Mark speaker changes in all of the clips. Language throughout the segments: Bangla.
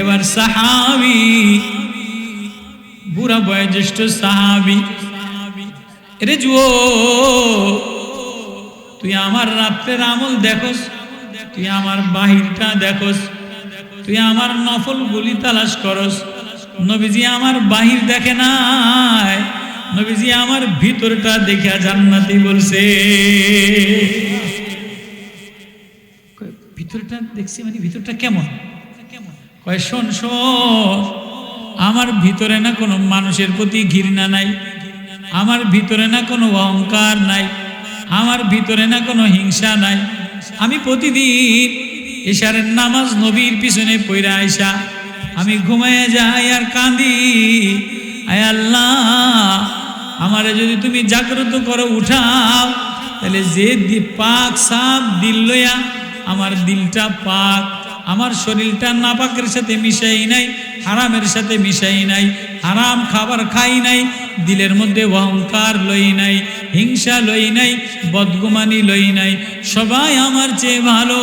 Speaker 1: এবার সাহাবি, বুড়া বয়োজ্যেষ্ঠ সাহাবি রে জুও তুই আমার রাত্রের আমল দেখোস, তুই আমার বাহিরটা দেখোস, তুই আমার নফল গুলি তালাশ করস। নবীজি আমার বাহির দেখে নাই, নবীজি আমার ভিতরটা দেখে জান্নাতি বলছে। ভিতরটা দেখছি মানে ভিতরটা কেমন? কয়, শোন শোন, আমার ভিতরে না কোনো মানুষের প্রতি ঘৃণা নাই, আমার ভিতরে না কোনো অহংকার নাই, আমার ভিতরে না কোনো হিংসা নাই। আমি প্রতিদিন এশারের নামাজ নবীর পিছনে পইরা আইসা, আমি ঘুমাইয়া যাই আর কাঁদি। আয় আল্লাহ, আমারে যদি তুমি জাগ্রত করো উঠাও, তাহলে যে পাক সাপ দিল লইয়া আমার দিলটা পাক আমার শরীরটা নাপাকের সাথে মিশাই নাই, হারামের সাথে মিশাই নাই, হারাম খাবার খাই নাই, দিলের মধ্যে অহংকার লই নাই, হিংসা লই নাই, বদগুমানি লই নাই। সবাই আমার চেয়ে ভালো,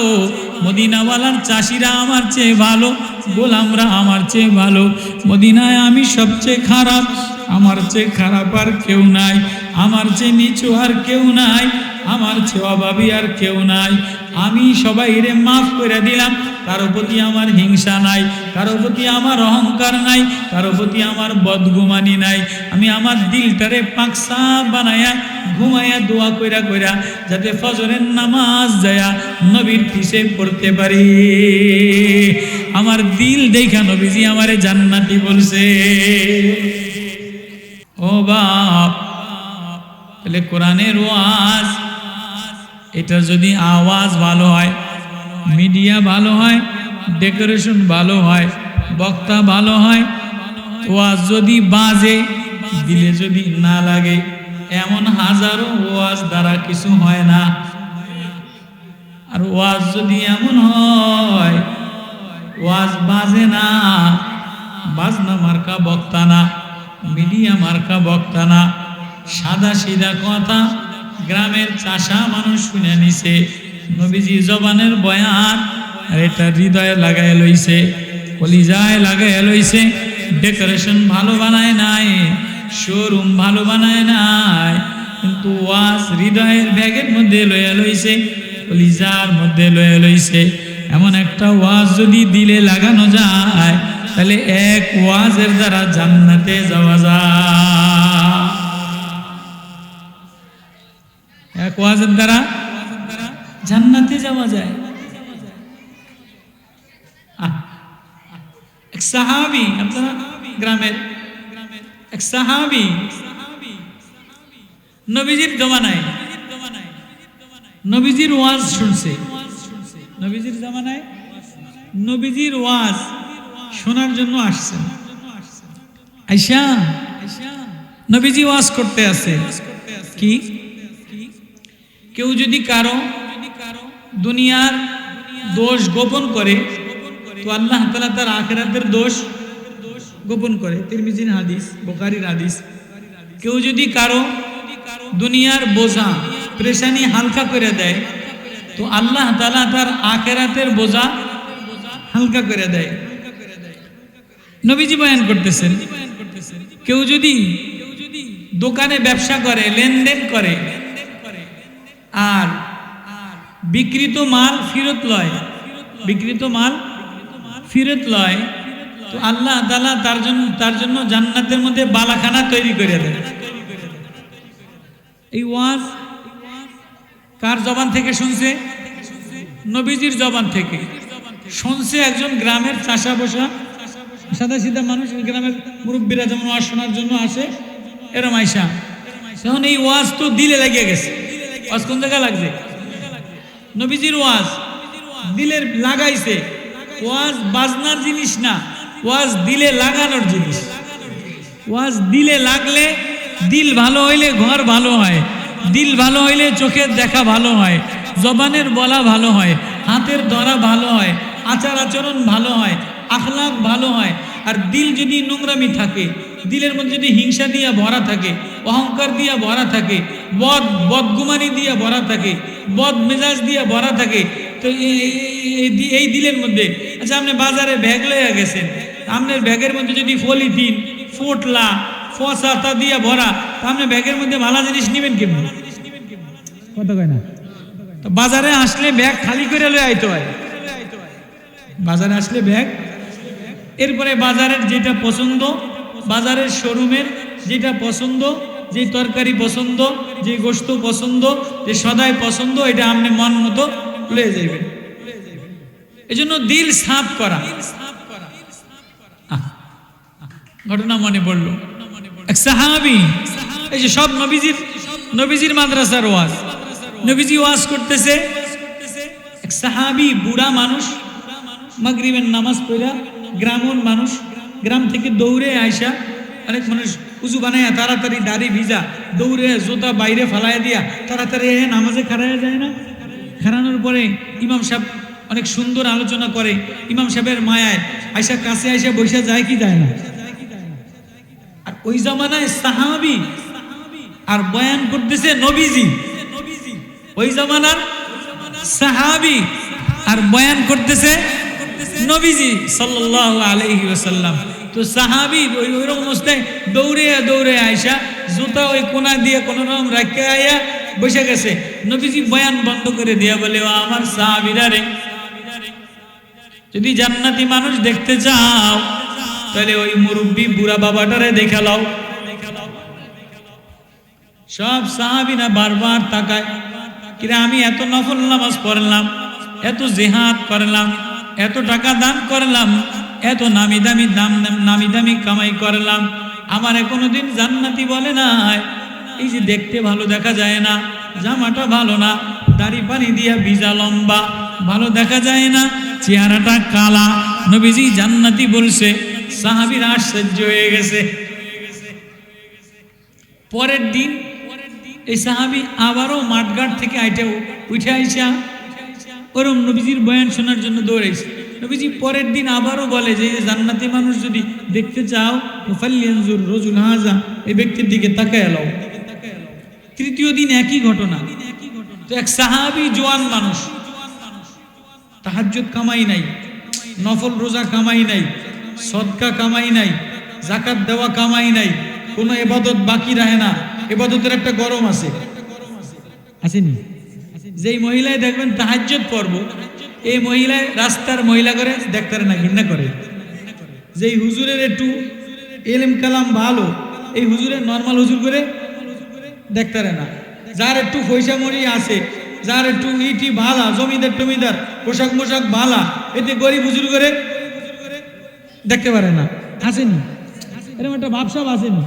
Speaker 1: মদিনাওয়ালার চাষিরা আমার চেয়ে ভালো, গোলামরা আমার চেয়ে ভালো। মদিনায় আমি সবচেয়ে খারাপ, আমার চেয়ে খারাপ আর কেউ নাই, আমার চেয়ে নিচু আর কেউ নাই আমার চেয়ে অভাবী আর কেউ নাই। আমি সবাই রে মাফ করে দিলাম। কারও প্রতি আমার হিংসা নাই, কারও প্রতি আমার অহংকার নাই, কারও প্রতি আমার বদগুমানি নাই। আমি আমার দিলটারে পাকসা বানায়া ঘুমাইয়া দোয়া কইরা কইরা, যাতে ফজরের নামাজ যায়া নবীর পিছে পড়তে পারি। আমার দিল দেখা নবীজি আমারে জান্নাতি বলছে। ও বাপ, তাহলে কোরআনের ওয়াজ এটা যদি আওয়াজ ভালো হয়, মিডিয়া ভালো হয়, ডেকোরেশন ভালো হয়, বক্তা ভালো হয়, ওয়াজ যদি বাজে, দিলে যদি না লাগে, এমন হাজারো ওয়াজ দ্বারা কিছু হয় না। আর ওয়াজ যদি এমন হয়, ওয়াজ বাজে না, বাজনা মার্কা বক্তা না, মিডিয়া মার্কা বক্তা না, সাদা সিধা কথা গ্রামের চাষা মানুষ শুনে নিছে, নবীজি জবানের বয়ান, আর এটা হৃদয়ে লাগাই লইছে, কলিজায় লাগাই লইছে, ডেকোরেশন ভালো বানায় নাই, শোরুম ভালো বানায় নাই, কিন্তু ওয়াজ হৃদয়ের ব্যাগের মধ্যে লইয়া লইছে, কলিজার মধ্যে লয়ে লইছে। এমন একটা ওয়াজ যদি দিলে লাগানো যায়, তাহলে এক ওয়াজের দ্বারা জান্নাতে যাওয়া যায়। ওয়াজের দ্বারা জান্নাতে যাওয়া যায়। এক সাহাবি, আপনারা গ্রামের, এক সাহাবি নবীজির জমানায়, নবীজির ওয়াজ শুনছে। নবীজির জামানায় নবীজির ওয়াজ শোনার জন্য আসছেন আইসা, নবীজি ওয়াজ করতে আছে। কি? কেউ যদি কারও দুনিয়ার দোষ গোপন করে, তো আল্লাহ তালা তার আখেরাতের দোষ গোপন করে। তিরমিজিন হাদিস বোকারির হাদিস। কেউ যদি কারও দুনিয়ার বোঝা, প্রেশানি হালকা করে দেয়, তো আল্লাহ তালা তার আখেরাতের বোঝা হালকা করে দেয়। নবীজি বয়ান করতেছেন, কেউ যদি দোকানে ব্যবসা করে, লেনদেন করে আর বিকৃত মাল ফিরত লয়। বিকৃত মাল ফিরত লয়। তো আল্লাহ তালা তার জন্য তার জন্য জান্নাতের মধ্যে বালাখানা তৈরি করে দেয়। এই ওয়াজ কার জবান থেকে শুনছে? নবীজির জবান থেকে। শুনছে একজন গ্রামের চাষা বসা সাদা সিধা মানুষ গ্রামের মুরব্বীরা যেমন ওয়াজ শোনার জন্য আসে, এরম আইসা। তখন এই ওয়াজ তো দিলে লাগিয়ে গেছে। ওয়াজ কোন জায়গায় লাগছে? নবীজির ওয়াজ। দিলের লাগাইছে। ওয়াজ বাজনার জিনিস না। ওয়াজ দিলে লাগানোর জিনিস। ওয়াজ দিলে লাগলে দিল ভালো হইলে ঘর ভালো হয়। দিল ভালো হইলে চোখের দেখা ভালো হয়। জবানের বলা ভালো হয়। হাতের ধরা ভালো হয়। আচার আচরণ ভালো হয়। আখলাক ভালো হয়। আর দিল যদি নোংরামি থাকে দিলের মধ্যে যদি হিংসা দিয়া ভরা থাকে, অহংকার দিয়া ভরা থাকে, বদ, বদগুমানি দিয়া ভরা থাকে, বদ মেজাজ দিয়া ভরা থাকে, তো এই- দিলের মধ্যে আচ্ছা আপনি বাজারে ব্যাগ লইয়া গেছেন, আপনার ব্যাগের মধ্যে যদি পলিথিন, ফোটলা ফসাতা দিয়া ভরা, তা আপনি ব্যাগের মধ্যে ভালো জিনিস নেবেন কেমন? কত কয় না? তো বাজারে আসলে ব্যাগ খালি করে লয়ে আইতে হয়। বাজারে আসলে ব্যাগ, এরপরে বাজারের যেটা পছন্দ বাজারের শোরুমের যেটা পছন্দ, যে তরকারি পছন্দ, যে গোস্ত পছন্দ, যে সদাই পছন্দ, এটা আপনি মন মতো লয়ে যাইবেন। এজন্য দিল সাফ করা। ঘটনা মনে পড়ল। এক সাহাবি, এই যে সব নবীজির নবীজির মাদ্রাসার ওয়াজ। নবীজি ওয়াজ করতেছে। এক সাহাবি বুড়া মানুষ, মাগরিবের নামাজ পড়া গ্রামের মানুষ গ্রাম থেকে দৌড়ে আইসা অনেক মানুষ উজু বানাইয়া তাড়াতাড়ি দাড়ি ভিজা, দৌড়ে জোতা বাইরে ফালাইয়া দিয়া তাড়াতাড়ি নামাজে খাড়াইয়া যায় না? খাড়ানোর পরে ইমাম সাহেব অনেক সুন্দর আলোচনা করে, ইমাম সাহেবের মায়ায় আইসা কাছে আইসা বসে যায় কি যায় না? আর ওই জামানায় সাহাবি আর বয়ান করতেছে নবীজি। ওই জামানার সাহাবি আর বয়ান করতেছে নবীজি সাল্লাল্লাহু আলাইহি ওয়াসাল্লাম। তো সাহাবি ওই ওইরকম অবস্থায় দৌড়ে দৌড়ে আইসা জুতা ওই কোনা দিয়ে কোনো রকম রাখতে আইয়া বসে গেছে। নবীজি বয়ান বন্ধ করে দিয়া বলে, ও আমার সাহাবিরা রে, যদি জান্নাতি মানুষ দেখতে চাও, তাহলে ওই মুরব্বী বুড়া বাবাটারে দেখে লাও সব সাহাবিনা বারবার তাকায়, কিরে, আমি এত নফল নামাজ পড়লাম, এত জেহাদ করলাম এত টাকা দান করলাম, এত নামি দামি দাম নামি দামি কামাই করলাম। আমার কোনোদিন জান্নাতি বলে না এই যে দেখতে ভালো দেখা যায় না, জামাটা ভালো না, দাড়ি পানি দিয়া ভিজা লম্বা, ভালো দেখা যায় না, চেহারাটা কালা। নবীজি জান্নাতি বলছে, সাহাবির আশ্চর্য হয়ে গেছে। পরের দিন এই সাহাবি আবারও মাঠঘাট থেকে আইটে উঠে আইসা ওরম নবীজির বয়ান শোনার জন্য দৌড়াইছে। নবীজি পরের দিন আবারও বলে যে জান্নাতি মানুষ যদি দেখতে চাও মুফাল্লিয়ানজুর রজুল হাজা এই ব্যক্তির দিকে তাকায় এলাও তৃতীয় দিন একই ঘটনা। তো এক সাহাবি জোয়ান মানুষ। তাহাজ্জুদ কামাই নাই, নফল রোজা কামাই নাই, সদকা কামাই নাই জাকাত দেওয়া কামাই নাই, কোনো এবাদত বাকি রাখে না। এবাদতের একটা গরম আছে আছে। আসেনি? যেই মহিলায় দেখবেন তাহাজ্জুদ পর্ব এই মহিলায় রাস্তার মহিলা করে দেখতে না, ঘৃণা করে। যেই হুজুরের একটু এলেম কালাম ভালো, এই হুজুরের নর্মাল হুজুর করে দেখতে না। যার একটু পয়সা মরি আছে, যার একটু ইটি ভালা, জমিদার টমিদার, পোশাক মোশাক ভালা, এতে গরিব হুজুর করে দেখতে পারে না। আসেনি? এরকম একটা ভাবসাব আসেনি।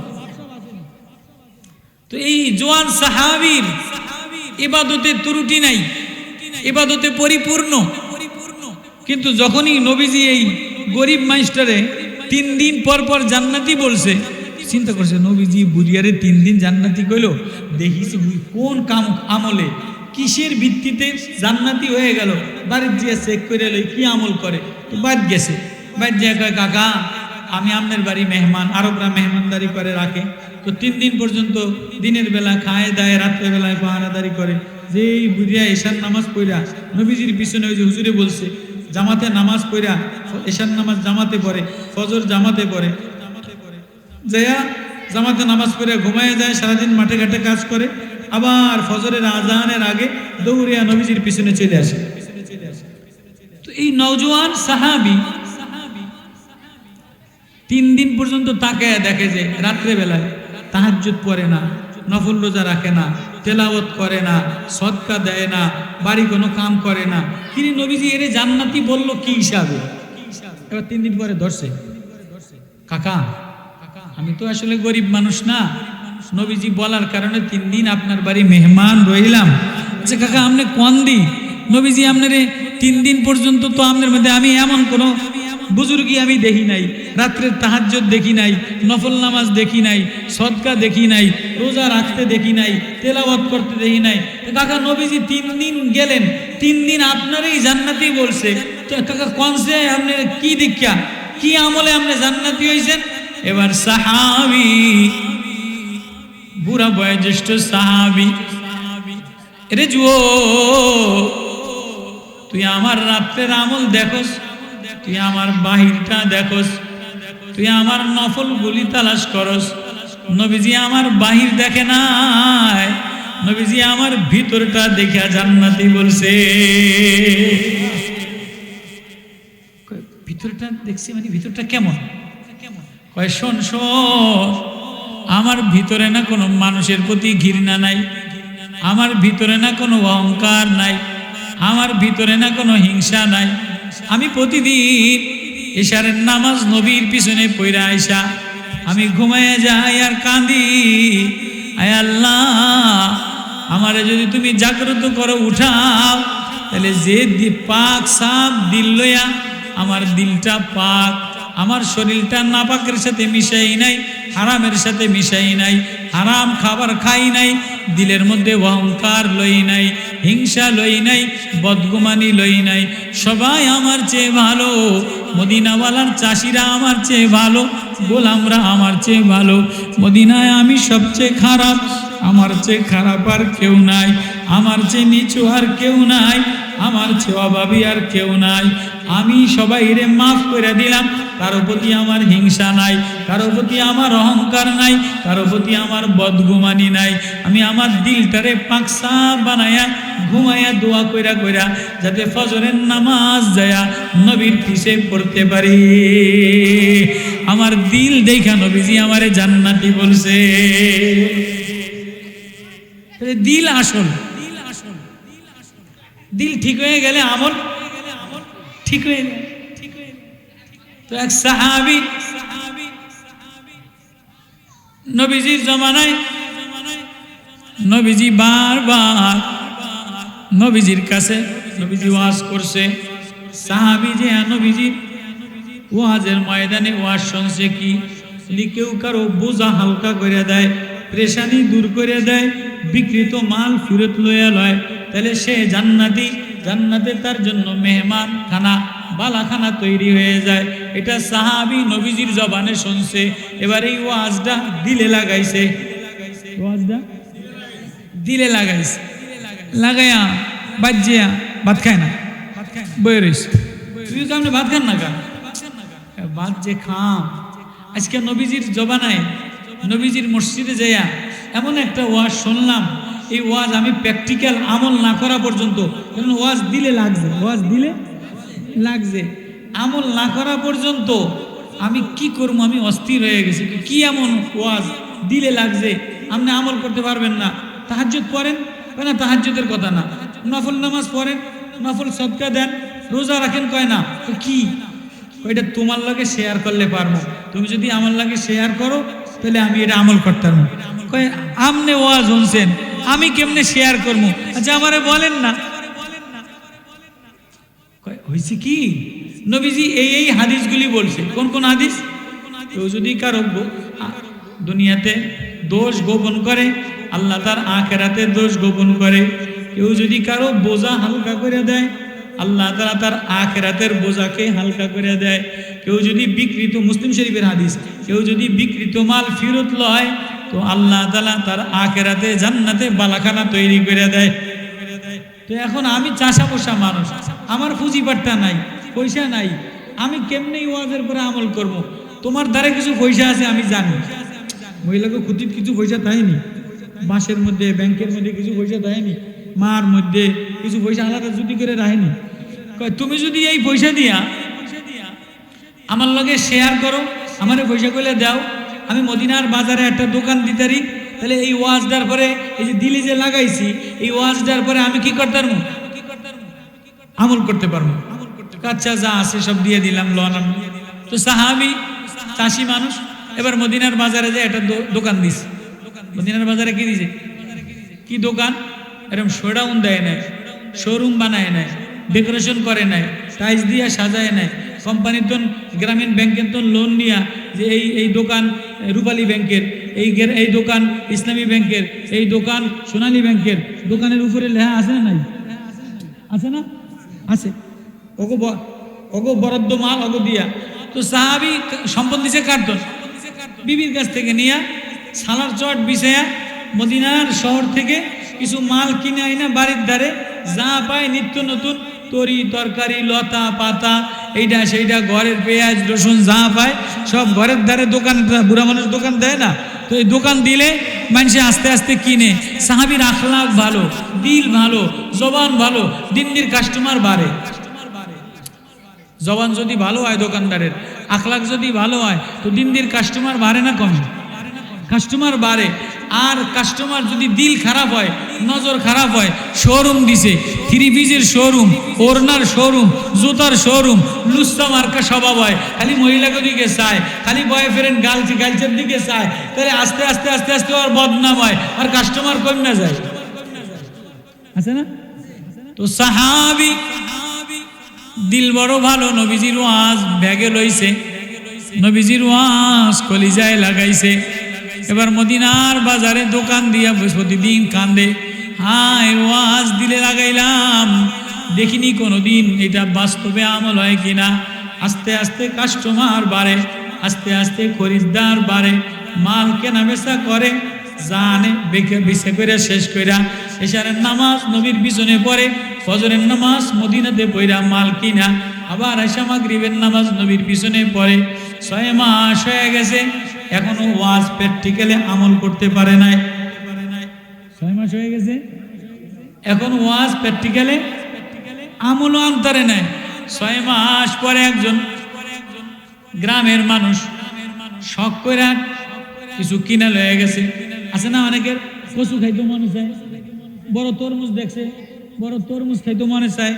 Speaker 1: তো এই জোয়ান সাহাবীর ইবাদতে ত্রুটি নাই, ইবাদতে পরিপূর্ণ। কিন্তু যখনই নবীজি এই গরিব মাইস্টারে তিন দিন পর পর জান্নাতি বলছে, চিন্তা করছে, নবীজি বুড়িয়ারে তিন দিন জান্নাতি কইল, দেখিছি কোন কাম আমলে, কিসের ভিত্তিতে জান্নাতি হয়ে গেল, বাড়ির যে চেক করে লই কি আমল করে, তো বাদ গেছে। বাদ যে কয়, কাকা আমি আপনার বাড়ি মেহমান, আরবরা মেহমানদারি করে রাখে। তো তিন দিন পর্যন্ত দিনের বেলা খায় দায় রাত্রে বেলায় পাহারাদারি করে। যেই বুঝিয়া এশার নামাজ পড়া নবীজির পিছনে ওই যে হুজুরে বলছে, জামাতে নামাজ পড়া এশার নামাজ জামাতে পড়ে, ফজর জামাতে পড়ে। যাইয়া জামাতে নামাজ পড়ে ঘুমায় যায়, সারাদিন মাঠে ঘাটে কাজ করে। আবার ফজরের আজানের আগে দৌড়িয়া নবীজির পিছনে চলে আসে। তো এই নওজোয়ান সাহাবি তিন দিন পর্যন্ত তাকায় দেখে যে রাত্রে বেলায় তাহাজ্জুদ পড়ে না, নফল রোজা রাখে না, তেলাওয়াত করে না সৎকা দেয় না, বাড়ি কোনো কাম করে না। তিনি নবীজি এরে জান্নাতি বলল কি হিসাবে? এবার তিন দিন পরে ধরছে। কাকা, আমি তো আসলে গরিব মানুষ না। নবীজি বলার কারণে তিন দিন আপনার বাড়ি মেহমান রইলাম। আচ্ছা কাকা, আপনি কোন দি নবীজি আপনারে তিন দিন পর্যন্ত তো আপনার মধ্যে আমি এমন কোনো বুজুর্গি আমি দেখি নাই রাত্রে তাহাজ্জুদ দেখি নাই, নফল নামাজ দেখি নাই, সদকা দেখি নাই, রোজা রাখতে দেখি নাই, তেলাওয়াত করতে দেখি নাই। কাকা নবীজি তিন দিন গেলেন, তিন দিন আপনারই জান্নাতি বলছে। কাকা কনসে আপনি কি দীক্ষা? কি আমলে আপনি জান্নাতি হয়েছেন এবার সাহাবি, বুড়া বয়োজ্যেষ্ঠ সাহাবি, রে তুই আমার রাত্রের আমল দেখোস। তুই আমার বাহিরটা দেখোস, তুই আমার নফল গুলি তালাশ করস। নবীজি আমার বাহির দেখে নাই, নবীজি আমার ভিতরটা দেখে জান্নাতি বলছে। ভিতরটা দেখছি মানে ভিতরটা কেমন? কয়, শোন শোন, আমার ভিতরে না কোনো মানুষের প্রতি ঘৃণা নাই, আমার ভিতরে না কোনো অহংকার নাই, আমার ভিতরে না কোনো হিংসা নাই আমি প্রতিদিন এশারের নামাজ নবীর পিছনে পইরা আইসা, আমি ঘুমাইয়া যাই আর কাঁদি। আয় আল্লাহ, আমারে যদি তুমি জাগ্রত করো উঠাও, তাহলে যে পাক সাপ দিল লইয়া আমার দিলটা পাক আমার শরীরটা নাপাকের সাথে মিশাই নাই, হারামের সাথে মিশাই নাই, হারাম খাবার খাই নাই, দিলের মধ্যে অহংকার লই নাই, হিংসা লই নাই, বদগুমানি লই নাই। সবাই আমার চেয়ে ভালো, মদিনাওয়ালার চাষিরা আমার চেয়ে ভালো, গোলামরা আমার চেয়ে ভালো। মদিনায় আমি সবচেয়ে খারাপ, আমার চেয়ে খারাপ আর কেউ নাই, আমার চেয়ে নিচু আর কেউ নাই। আমার চেয়ে অভাবী আর কেউ নাই। আমি সবাই রে মাফ করে দিলাম। কারও প্রতি আমার হিংসা নাই, কারও প্রতি আমার অহংকার নাই, কারও প্রতি আমার বদগুমানি নাই। আমি আমার দিলটারে পাকসা বানায়া ঘুমাইয়া দোয়া কইরা কইরা, যাতে ফজরের নামাজ যায়া নবীর পিছে পড়তে পারি। আমার দিল দেখা নবীজি আমারে জান্নাতি বলছে। দিল আসল। দিল ঠিক হয়ে গেলে আমল ঠিক হয়ে তো এক সাহাবি, নবীজির জমানায়, নবীজি বারবার নবীজির কাছে নবীজি ওয়াজ করছে। সাহাবি যে নবীজির ওয়াজের ময়দানে ওয়াজ শুনছে কি? কেউ কারও বোঝা হালকা করে দেয়, প্রেশানি দূর করে দেয় বিকৃত মাল ফিরত লইয়া লয়। তাহলে সে জান্নাতি, জান্নাতে তার জন্য মেহমান খানা, বালাখানা তৈরি হয়ে যায়। এটা সাহাবি নবীজির জবানে শুনছে। এবার এই ওয়াজটা দিলে লাগাইছে। ওয়াজটা দিলে লাগাইছে। লাগাইয়া বাজ্যা ভাত খায় না। বই রয়েছে তুই কেমন ভাত খান না কেন? ভাত যে খাম। আজকে নবীজির জবানায়, নবীজির মসজিদে যাইয়া এমন একটা ওয়াজ শুনলাম। এই ওয়াজ আমি প্র্যাকটিক্যাল আমল না করা পর্যন্ত, কারণ ওয়াজ দিলে লাগছে, ওয়াজ দিলে লাগছে। আমল না করা পর্যন্ত আমি কি করব? আমি অস্থির হয়ে গেছি। কি এমন ওয়াজ দিলে লাগছে? আপনি আমল করতে পারবেন না। তাহাজ্জুদ পড়েন? না, তাহাজ্জুদের কথা না। নফল নামাজ পড়েন? নফল সদকা দেন? রোজা রাখেন কয় না? কি? ওইটা তোমার লাগে শেয়ার করলে পারব। তুমি যদি আমার লাগে শেয়ার করো, তাহলে আমি এটা আমল করতাম। কয়, আমনে ওয়াজ শুনছেন? আমি কেমনে শেয়ার করব? আচ্ছা আমারে বলেন না। হয়েছে কি? নবীজি এই এই হাদিসগুলি বলছে। কোন কোন হাদিস? কেউ যদি কারও দুনিয়াতে দোষ গোপন করে, আল্লাহ তার আখেরাতে দোষ গোপন করে, কেউ যদি কারও বোঝা হালকা করে দেয়, আল্লাহ তারা তার আখেরাতের বোঝাকে হালকা করে দেয়। কেউ যদি বিকৃত মুসলিম শরীফের হাদিস, কেউ যদি বিকৃত মাল ফিরত লয় তো আল্লাহ তালা তার আখেরাতে জান্নাতে বালাখানা তৈরি করে দেয়। তো এখন আমি চাষা পোষা মানুষ, আমার পুঁজিপাট্টা নাই, পয়সা নাই, আমি কেমনে ওয়াজের পরে আমল করব। তোমার দ্বারা কিছু পয়সা আছে আমি জানি। মহিলাকে খুঁটির কিছু পয়সা দেয়নি বাঁশের মধ্যে, ব্যাংকের মধ্যে কিছু পয়সা দেয়নি মার মধ্যে কিছু পয়সা আলাদা জুটি করে রাখেনি। তুমি যদি এই পয়সা দিয়া আমার লগে শেয়ার করো, আমারে পয়সা করলে দাও। আমি মদিনার বাজারে একটা দোকান দিতারি, তাহলে এই ওয়াজটার পরে, এই যে দিলি যে লাগাইছি, এই ওয়াজটার পরে আমি কি করতে পারব? আমল করতে পারব। কাচ্চা যা আছে সব দিয়ে দিলাম, লোন। তো সাহাবি, চাষি মানুষ, এবার মদিনার বাজারে যে একটা দোকান দিছে। মদিনার বাজারে কি দিছে? কি দোকান? এরকম শোডাউন দেয় নাই শোরুম বানায় নাই ডেকোরেশন করে নাই টাইলস দিয়ে সাজায় নাই কোম্পানির তো গ্রামীণ ব্যাংকের তো লোন নিয়া যে এই এই দোকান রূপালী ব্যাংকের, এই এই দোকান ইসলামী ব্যাংকের, এই দোকান সোনালী ব্যাংকের, দোকানের উপরে লেহা আছে না নাই? আছে না? আছে। ওগো ওগো বরাদ্দ মাল ওগো দিয়া। তো সাহাবি সম্পদ দিছে কার্টন বিবির কাছ থেকে নিয়া সালার চট বিছায়া মদিনার শহর থেকে কিছু মাল কিনে আইনা বাড়ির ধারে, যা পায় নিত্য নতুন তরি, তরকারি, লতা, পাতা এইটা সেইটা ঘরের পেঁয়াজ, রসুন, যা পায়, সব ঘরের ধারে দোকান, বুড়া মানুষ দোকান দেয় না? তো এই দোকান দিলে মানুষে আস্তে আস্তে কিনে। সাহাবির আখলাক ভালো, দিল ভালো, জবান ভালো দিন দিন কাস্টমার বাড়ে। জবান যদি ভালো হয় দোকানদারের, আখলাক যদি ভালো হয়, তো দিন দিন কাস্টমার বাড়ে না কমে? কাস্টমার বাড়ে। আর কাস্টমার যদি দিল খারাপ হয়, নজর খারাপ হয় শোরুম দিছে থ্রি পিসের শোরুম ওড়নার শোরুম জুতার শোরুম লুস্তা মার্কা স্বভাব হয়। খালি মহিলাকে দিকে চায়, খালি বয়ফ্রেন্ড গার্লস গার্লসের দিকে চায়। তাহলে আস্তে আস্তে আস্তে আস্তে ওর বদনাম হয়, আর কাস্টমার কম না যায়? আছে না? তো সাহাবি, দিল বড় ভালো, নবীজির ওয়াজ, ব্যাগে লইছে। নবীজির ওয়াজ কলিজায় লাগাইছে। এবার মদিনার বাজারে দোকান দিয়া প্রতিদিন কান্দে। হায়, ওয়াজ দিলে লাগাইলাম। দেখিনি কোনোদিন এটা বাস্তবে আমল হয় কিনা। আস্তে আস্তে কাস্টমার বাড়ে, আস্তে আস্তে খরিদ্দার বাড়ে, মাল কেনা বেচা করে, জানে বেকে বিছে করে শেষ কইরা। এশারের নামাজ নবীর পিছনে পড়ে, ফজরের নামাজ মদিনাতে পইরা মাল কিনা। আবার আশা মাগরিবের নামাজ নবীর পিছনে পড়ে। ছয় মাস হয়ে গেছে এখনও ওয়াজ প্র্যাকটিক্যালে আমল করতে পারে নাই। ছয় মাস হয়ে গেছে। এখন ওয়াজ প্র্যাকটিক্যালে আমলও আনতারে নাই। ছয় মাস পরে একজন গ্রামের মানুষ শখ করে কিছু কিনা লয়ে গেছে। আছে না অনেকের? কচু খাইতে মনে চায়। বড় তরমুজ দেখছে। বড় তরমুজ খাইতে মনে চায়।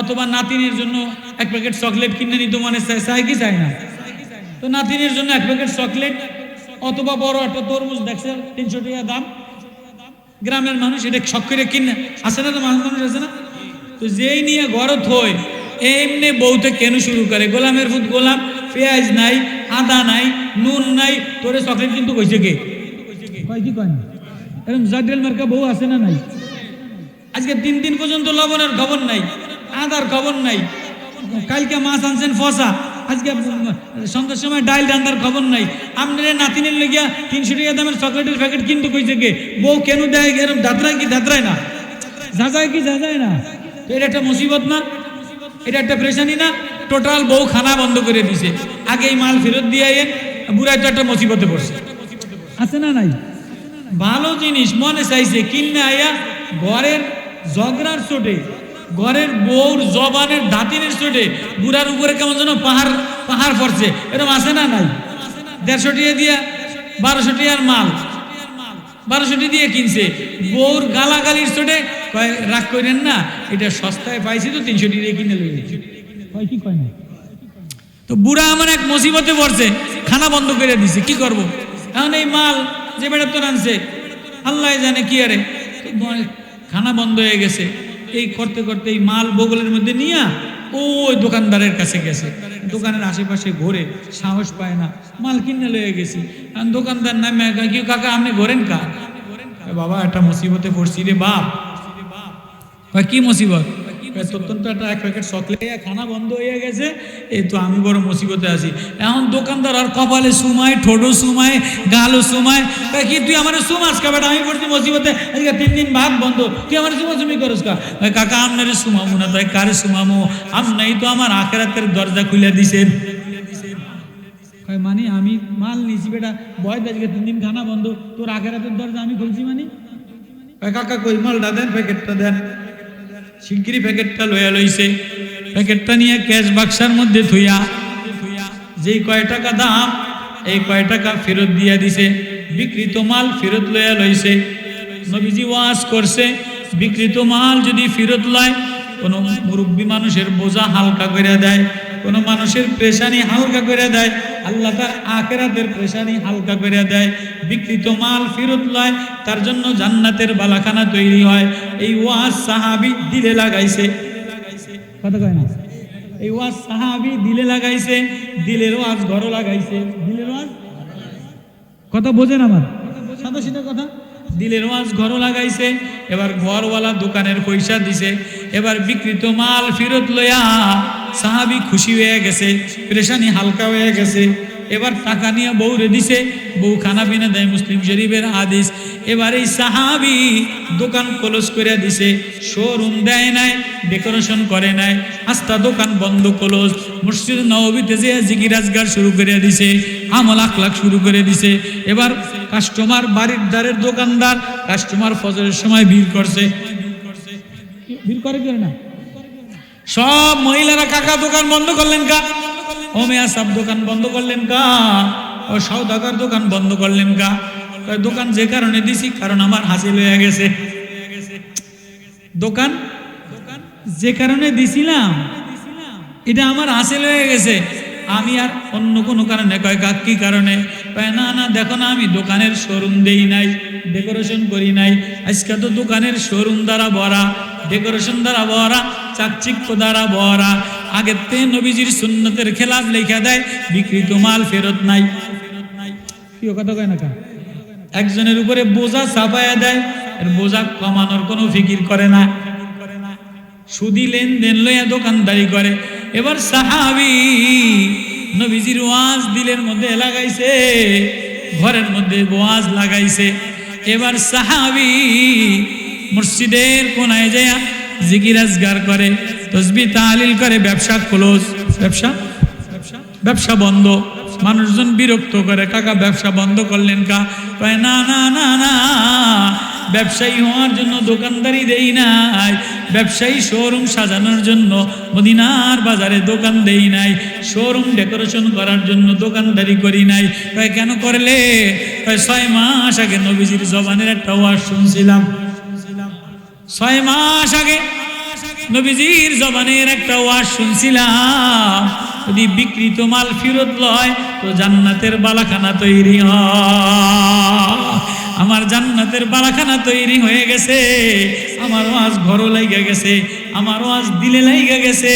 Speaker 1: অথবা নাতিনের জন্য এক প্যাকেট চকলেট কিনে নিতে মনে চায়। চায় কি চায় না? তো নাতিনের জন্য এক প্যাকেট চকলেট অথবা বড় একটা তরমুজ দেখছে তিনশো টাকা দাম। গ্রামের মানুষ এটা শখ করে কিনে। আছে না তো মানুষ মানুষ আছে না? তো যেই নিয়ে ঘর থই এমনি বউতে কেন শুরু করে? গোলামের ফুট গোলাম পেঁয়াজ নাই আদা নাই নুন নাই তোরে চকলেট কিন্তু কইছে কে? কয় কি কয় এরকম জাডেল মার্কা বউ আছে না নাই? আজকে তিন দিন পর্যন্ত লবণের খবর নাই আদার খবর নাই। কালকে মাছ আনছেন ফসা। আজকে সন্ধ্যার সময় ডাইল রান্নার খবর নাই। আপনার নাতিনের লেগিয়া তিনশো টাকা দামের চকলেটের প্যাকেট কিন্তু কইছে কে? বউ কেন দেয় এরকম দাঁতরায় কি দাঁতরায় না? যাজায় কি যাজায় না? তো এটা একটা মুসিবত না? এটা একটা প্রেশানি না? টোটাল বউ খানা বন্ধ করে দিছে। আগে এই মাল ফেরত দিয়ে বুড়াই তো একটা মুসিবতে পড়ছে। আছে না নাই? ভালো জিনিস মনে চাইছে, কিনে আইয়া ঘরের ঝগড়ার চোটে ঘরের বউর জবানের দাঁতিনের চোটে বুড়ার উপরে কেমন যেন পাহাড় পাহাড় পড়ছে। এরকম আছে না নাই? দেড়শো টিয়া দিয়া বারোশো টিয়ার মাল। বারোশোটি দিয়ে কিনছে। বউর গালাগালির চোটে কয় রাগ করেন না এটা সস্তায় পাইছি তো তিনশো দিয়ে কিনে লই কয় কয় না? তো বুড়া আমার এক মুসিবতে পড়ছে খানা বন্ধ করে দিছে কি করব। এখন এই মাল যে বেড়া তো আনছে আল্লাহ জানে কি আরে খানা বন্ধ হয়ে গেছে। এই করতে করতে এই মাল বগলের মধ্যে নিয়ে ওই দোকানদারের কাছে গেছে। দোকানের আশেপাশে ঘোরে, সাহস পায় না। মাল কিনে লয়ে গেছি। দোকানদার নামে কি কাকা, আপনি ঘোরেন কা বাবা, একটা মুসিবতে পড়ছি রে বাপ। কি মুসিবত? অত্যন্ত একটা এক প্যাকেট চকলেট খানা বন্ধ হয়ে গেছে এই তো আমি বড় মুসিবতে আছি। এখন দোকানদার আর কপালে সুমায় ঠোঁটো সুমায় গালও সুমায় কয়, কি তুই আমার সুমাস কাবাটা আমি পড়ছি মুসিবতে আজকে তিন দিন ভাত বন্ধ। তুই আমার সুমাসুমি করস কা? কাকা আপনারে সুমামু না তাই কারে সুমামু? আমনাই তো আমার আখেরাতের দরজা খুলে দিছেন। মানে আমি মাল নিছি বেটা বয় আজকে তিন দিন খানা বন্ধ। তোর আখেরাতের দরজা আমি খুলছি মানে? কাকা কই মালটা দেন প্যাকেটটা দেন। শিগগিরি প্যাকেটটা লইয়া লইছে। প্যাকেটটা নিয়ে ক্যাশ বাক্সার মধ্যে থুইয়া, যেই কয় টাকা দাম, এই কয় টাকা ফেরত দিয়া দিছে। বিকৃত মাল ফেরত লইয়া লইছে। নবীজি ওয়াজ করছে বিকৃত মাল যদি ফেরত লয়, কোনো মুরব্বী মানুষের বোঝা হালকা করে দেয়। কোনো মানুষের প্রেশানি হালকা করে দেয়, আল্লাহ তার আখেরাতের প্রেশানি হালকা করে দেয়। বিকৃত মাল ফেরত লয়, তার জন্য জান্নাতের বালাখানা তৈরি হয়। এই ওয়াজ সাহাবি দিলে লাগাইছে। কথা কয় না? এই ওয়াজ সাহাবি দিলে লাগাইছে, দিলের ওয়াজ ঘরও লাগাইছে। দিলের ওয়াজ? কথা বোঝেন আমার? সাদা সিধা কথা? দিলের মাছ ঘরও লাগাইছে, এবার ঘরওয়ালা দোকানের পয়সা দিছে, এবার বিকৃত মাল ফেরত লয়া সাহাবি খুশি হয়ে গেছে, প্রেশানি হালকা হয়ে গেছে, এবার টাকা নিয়ে বউরে দিছে, বউ খানা পিনা দেয় মুসলিম শরীফের আদেশ এবার এই সাহাবি দোকান ক্লোজ করে দিছে, শোরুম দেয় নাই, ডেকোরেশন করে নাই, আস্তা দোকান বন্ধ ক্লোজ মসজিদ নবীতে যে জিগিরাজগার শুরু করে দিছে আমল আখলাখ শুরু করে দিছে, এবার কাস্টমার বাড়ির দ্বারের দোকানদার কাস্টমার ফজরের সময় ভিড় করছে। ভিড় করে করে না? সব মহিলারা কাকা, দোকান বন্ধ করলেন কা? মেয়া, সব দোকান বন্ধ করলেন কা? ও সৌদাগর দোকান বন্ধ করলেন কা? দোকান যে কারণে দিছি, কারণ আমার হাসিল হয়ে গেছে। দোকান যে কারণে দিছিলাম, এটা আমার হাসিল হয়ে গেছে। আমি আর অন্য কোনো কারণে, কয় কাক কি কারণে? কয়, না না, দেখো না, আমি দোকানের শোরুম দেই নাই, ডেকোরেশন করি নাই। আজকে তো দোকানের শোরুম দ্বারা ভরা, ডেকোরেশন দ্বারা ভরা, চাকচিক্য দ্বারা ভরা। আগের তে নবীজির সুন্নতের খেলাফ লেখা দেয় বিকৃত মাল ফেরত নাই। ও কথা কয় না একজনের উপরে বোঝা চাপায়া দেয়, এর বোঝা কমানোর কোনো ফিকির করে না। সুদি লেনদেন লইয়া দোকানদারি করে। এবার সাহাবি নবীজির ওয়াজ দিলের মধ্যে লাগাইছে, ঘরের মধ্যে ওয়াজ লাগাইছে। এবার সাহাবি মসজিদের কোনায় যায় জিকিরাজগার করে, তসবি তালিল করে, ব্যবসা ক্লোজ ব্যবসা? ব্যবসা বন্ধ। মানুষজন বিরক্ত করে, কাকা, ব্যবসা বন্ধ করলেন কা? না না না না। ব্যবসায়ী হওয়ার জন্য দোকানদারি দেই নাই। ব্যবসায়ী শোরুম সাজানোর জন্য মদিনার বাজারে দোকান দেই নাই। শোরুম ডেকোরেশন করার জন্য দোকানদারি করি নাই। তাই কেন করলে? তাই ছয় মাস আগে নবীজির জবানের একটা ওয়াজ শুনছিলাম। ছয় মাস আগে নবীজির জবানের একটা ওয়াজ শুনছিলাম। যদি বিকৃত মাল ফিরত লয়, তো জান্নাতের বালাখানা তৈরি হয়। জান্নাতের বালাখানা তৈরি হয়ে গেছে। আমার আজ ঘরও লাইগা গেছে, আমার আজ দিলে লাইগা গেছে।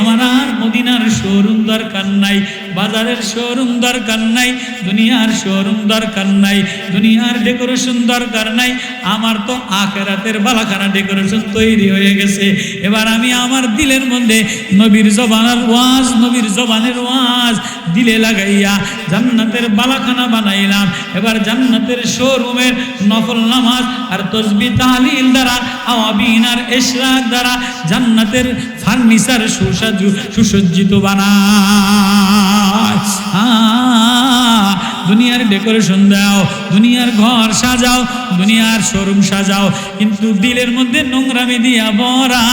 Speaker 1: আমার আর মদিনার শোরুম দরকার নাই। বাজারের শোরুম দরকার নাই দুনিয়ার শোরুম দরকার নাই দুনিয়ার ডেকোরেশন দরকার নাই। আমার তো আখেরাতের বালাখানা ডেকোরেশন তৈরি হয়ে গেছে। এবার আমি আমার দিলের মধ্যে নবীর জবানের ওয়াজ নবীর জবানের ওয়াজ দিলে লাগাইয়া জান্নাতের বালাখানা বানাইলাম। এবার জান্নাতের শোরুমের নফল নামাজ আর তসবি তাহলিল দ্বারা আওয়াবিন আর এশরাক দ্বারা জান্নাতের ফার্নিচার সুসাজু সুসজ্জিত আহ, দুনিয়ার ডেকোরেশন দাও, দুনিয়ার ঘর সাজাও, দুনিয়ার শোরুম সাজাও, কিন্তু দিলের মধ্যে নোংরামি দিয়া ভরা,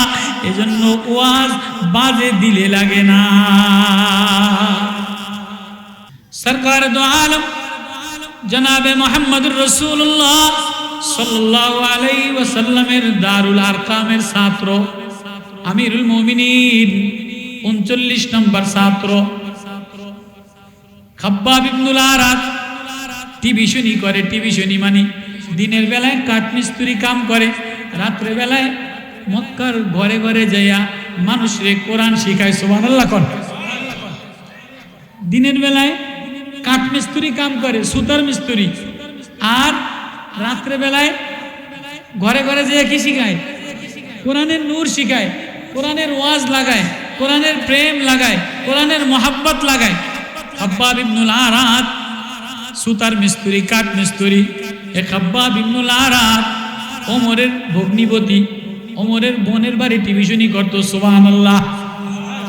Speaker 1: এজন্য ওয়াজ বাজে, দিলে লাগে না। সরকার দো আলম, জনাবে মোহাম্মদুর রসুল্লাহ সাল্লাল্লাহু আলাইহি ওয়াসাল্লামের দারুল আরকামের ছাত্র, আমিরুল মুমিনিন, উনচল্লিশ নম্বর ছাত্র। খাব্বাব ইবনুল আরাত টিভিশনি করে টিভিশনি মানে দিনের বেলায় কাঠমিস্তুরি কাম করে, রাত্রে বেলায় মক্কার ঘরে ঘরে যাইয়া মানুষরে কোরআন শিখায় সোমান আল্লাহ কর দিনের বেলায় কাঠ মিস্ত্রি কাম করে, সুতার মিস্ত্রি। আর রাত্রে বেলায় ঘরে ঘরে যেয়ে কি শিখায়? কোরআনের নূর শিখায়, কোরআনের ওয়াজ লাগায়, কোরআনের প্রেম লাগায়, কোরআনের মোহাব্বত লাগায়। খাব্বাব ইবনুল আরাত, সুতার মিস্ত্রি, কাঠ মিস্ত্রি। এ খাব্বাব ইবনুল আরাত ওমরের ভগ্নিপতি, ওমরের বোনের বাড়ি টিভিশনি করতো, সুবহানাল্লাহ।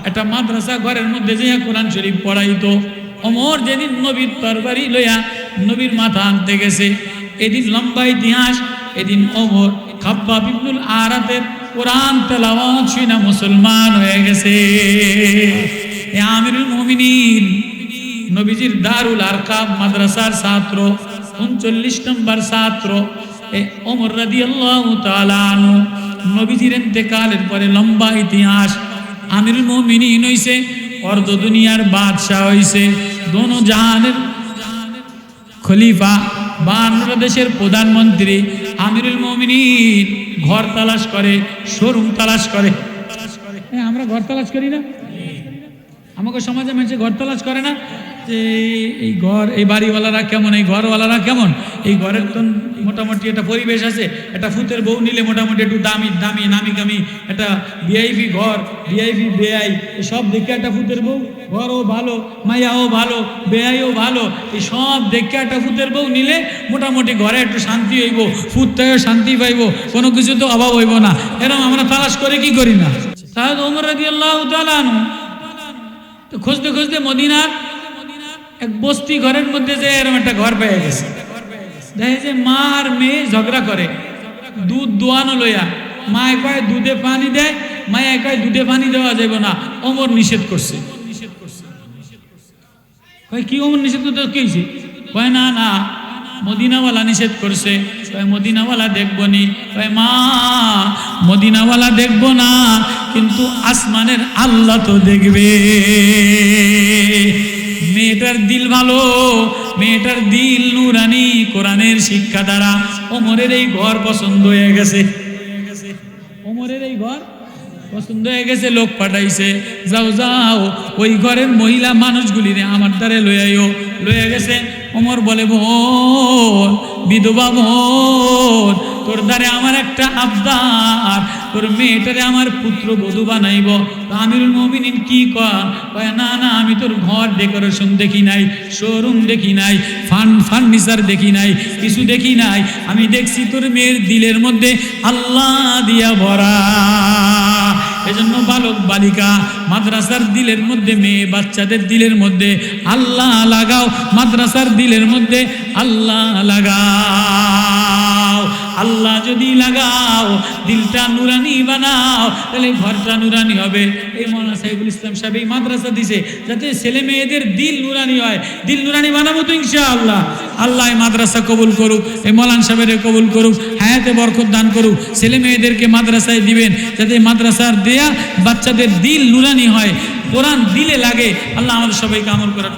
Speaker 1: একটা মাদ্রাসা ঘরের মধ্যে যে কোরআন শরীফ পড়াইতো। অমর যেদিন নবীর তরবারি লইয়া নবীর মাথা আনতে গেছে, এদিন লম্বা ইতিহাস, এদিন অমর খাব্বা বিবনুল আরাতের কোরআন তেলাওয়াত শুনা মুসলমান হয়ে গেছে। এ আমিরুল মুমিনিন নবীজির দারুল আর আরকাব মাদ্রাসার ছাত্র, উনচল্লিশ নম্বর ছাত্র, এ অমর রাদিয়াল্লাহু তাআলা আনহু। নবীজির ইন্তেকালের পরে লম্বা ইতিহাস, আমিরুল মুমিনিন হইছে, অর্ধ দুনিয়ার বাদশাহ হইছে, দোনো জাহানের খলিফা বাংলা দেশের প্রধানমন্ত্রী, আমিরুল মুমিনিন ঘর তালাশ করে, শোরুম তালাশ করে। আমরা ঘর তালাশ করি না? আমাকে সমাজে মানুষ ঘর তালাশ করে না? যে এই ঘর, এই বাড়িওয়ালারা কেমন, এই ঘরওয়ালারা কেমন? এই ঘরের তো মোটামুটি একটা পরিবেশ আছে। একটা ফুতের বউ নিলে মোটামুটি একটু দামি দামি, নামি কামি একটা ভিআইপি ঘর ভিআইপি বেআই সব দেখে একটা ফুতের বউ ঘরও ভালো, মাইয়াও ভালো, বেআইও ভালো, এই সব দেখে একটা ফুতের বউ নিলে মোটামুটি ঘরে একটু শান্তি হইব ফুত থেকে শান্তি পাইব, কোনো কিছু তো অভাব হইব না। এরকম আমরা তালাশ করে কি করি না? সাহেব ওমর রাজি আল্লাহ খুঁজতে খুঁজতে মদিনার এক বস্তি ঘরের মধ্যে যে এরকম একটা ঘর পেয়ে গেছে। দেখে যে মা আর মেয়ে ঝগড়া করে। দুধ দোয়ানো লইয়া মায়ে কয় দুধে পানি দেয় মায়ে কয় দুধে পানি দেওয়া যাবে না, অমর নিষেধ করছে। কি অমর নিষেধ করতে কি হয়েছে কয়, না না, মদিনাওয়ালা নিষেধ করছে। কয়, মদিনাওয়ালা দেখব নি। কয়, মা, মদিনাওয়ালা দেখব না, কিন্তু আসমানের আল্লাহ তো দেখবে। মেয়েটার দিল ভালো, মেয়েটার দিল নুরানি কোরআনের শিক্ষা দ্বারা। ওমরের এই ঘর পছন্দ হয়ে গেছে। ওমরের এই ঘর পছন্দ হয়ে গেছে, লোক পাঠাইছে। যাও যাও, ওই ঘরের মহিলা মানুষগুলি রে আমার দ্বারে লই আইও। লয়ে গেছে, ওমর বলে, বোন, বিধবা বোন, তোর দ্বারে আমার একটা আবদার। তোর মেয়েটারে আমার পুত্র বধূ বানাইব। আমিরুল মমিনিন কি কয়? না না, আমি তোর ঘর ডেকোরেশন দেখি নাই শোরুম দেখি নাই ফান ফার্নিচার দেখি নাই, কিছু দেখি নাই। আমি দেখছি তোর মেয়ের দিলের মধ্যে আল্লাহ দিয়া ভরা। এজন্য বালক বালিকা, মাদ্রাসার দিলের মধ্যে মেয়ে, বাচ্চাদের দিলের মধ্যে আল্লাহ লাগাও। মাদ্রাসার দিলের মধ্যে আল্লাহ লাগাও। আল্লাহ যদি লাগাও, দিলটা নুরানি বানাও, তাহলে ঘরটা নুরানি হবে। এই মৌলানা সাহেবুল ইসলাম সাহেব এই মাদ্রাসা দিছে, যাতে ছেলে মেয়েদের দিল নুরানি হয়। দিল নুরানি বানাবো তো ইনশাআল্লাহ। আল্লাহ এই মাদ্রাসা কবুল করুক, এই মৌলান সাহেবের কবুল করুক, হায়াতে বরকত দান করুক, ছেলে মেয়েদেরকে মাদ্রাসায় দিবেন, যাতে মাদ্রাসার দেয়া বাচ্চাদের দিল নুরানি হয়। কোরআন দিলে লাগে, আল্লাহ আমাদের সবাইকে আমল করার